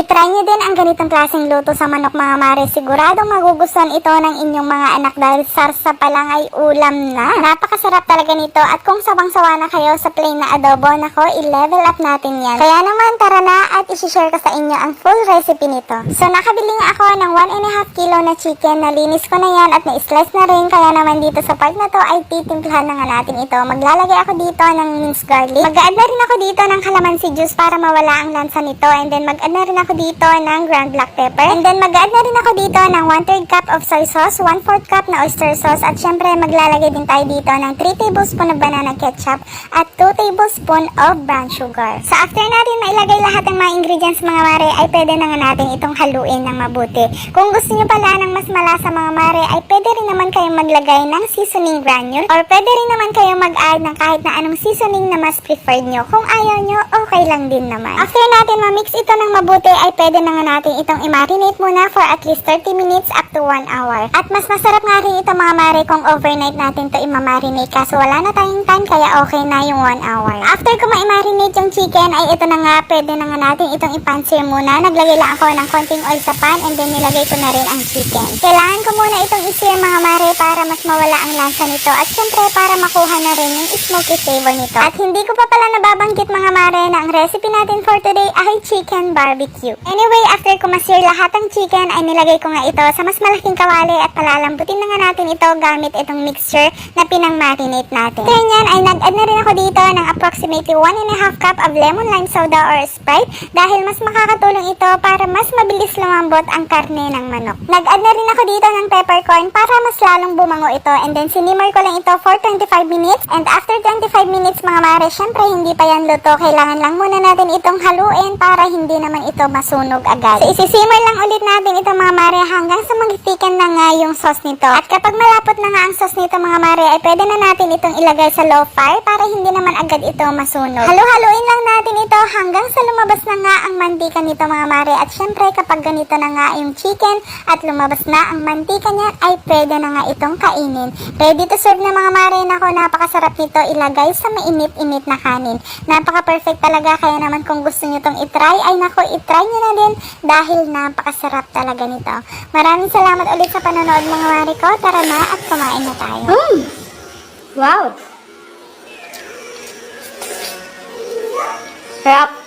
Itry nyo din ang ganitong klaseng luto sa manok mga mare. Siguradong magugustuhan ito ng inyong mga anak dahil sarsa pa lang ay ulam na. Napakasarap talaga nito at kung sawang-sawa na kayo sa plain na adobo, nako, i-level up natin yan. Kaya naman tara na at isi-share ko sa inyo ang full recipe nito. So nakabili nga ako ng 1 and a half kilo na chicken. Nalinis ko na yan at na-slice na rin. Kaya naman dito sa part na to ay titimplahan na nga natin ito. Maglalagay ako dito ng minced garlic. Mag-add na rin ako dito ng calamansi juice para mawala ang lansa nito. And then mag-add na rin ako dito ng ground black pepper. And then mag-add na rin ako dito ng 1 3 cup of soy sauce, 1 4 cup na oyster sauce. At syempre maglalagay din tayo dito ng 3 tablespoon of banana ketchup at 2 tablespoon of brown sugar. So after natin mailagay lahat ng mga ingredients mga mare ay pwede na nga natin itong haluin ng mabuti. Kung gusto nyo pala ng mas malasa mga mare ay pwede rin naman kayong maglagay ng seasoning granule or pwede rin naman kayong mag-add ng kahit na anong seasoning na mas preferred nyo. Kung ayaw nyo, okay lang din naman. After natin ma-mix ito ng mabuti ay pwede na nga natin itong i-marinate muna for at least 30 minutes up to 1 hour. At mas masarap nga rin ito mga mare kung overnight natin to i-marinate kaso wala na tayong time kaya okay na yung 1 hour. After ko ma-marinate yung chicken ay ito na nga pwede na nga natin itong ipansir muna. Naglagay lang ako ng konting oil sa pan and then nilagay ko na rin ang chicken. Kailangan ko muna itong isir mga mare para mas mawala ang lansa nito at syempre para makuha na rin yung smoky flavor nito. At hindi ko pa pala nababanggit mga mare na ang recipe natin for today ay chicken barbecue. Anyway, after ko masir lahat ng chicken ay nilagay ko nga ito sa mas malaking kawali at palalambutin na nga natin ito gamit itong mixture na pinang-marinate natin. After nyan ay nag-add na rin ako dito ng approximately 1 and a half cup of lemon lime soda or Sprite dahil mas makakatulong ito para mas mabilis lumambot ang karne ng manok. Nag-add na rin ako dito ng peppercorn para mas lalong bumango ito and then sinimmer ko lang ito for 25 minutes and after 25 minutes mga mare, syempre hindi pa yan luto. Kailangan lang muna natin itong haluin para hindi naman ito masunog agad. So isisimmer lang ulit natin ito mga mare hanggang sa mag-thicken na nga yung sauce nito. At kapag malapot na nga ang sauce nito mga mare, ay pwede na natin itong ilagay sa low fire para hindi naman agad ito masunog. Halu-haluin lang natin ito hanggang sa lumabas na nga ang mantika nito mga mare. At syempre kapag ganito na nga yung chicken at lumabas na ang mantika niya, ay pwede na nga itong kainin. Ready to serve na mga mare. Nako, napakasarap nito ilagay sa mainit-init na kanin. Napaka-perfect talaga. Kaya naman kung gusto nyo itong itry, ay nako, itry nyo na din dahil napakasarap talaga nito. Maraming salamat ulit sa panonood mga mare ko. Tara na at kumain na tayo. Mm. Wow. Help.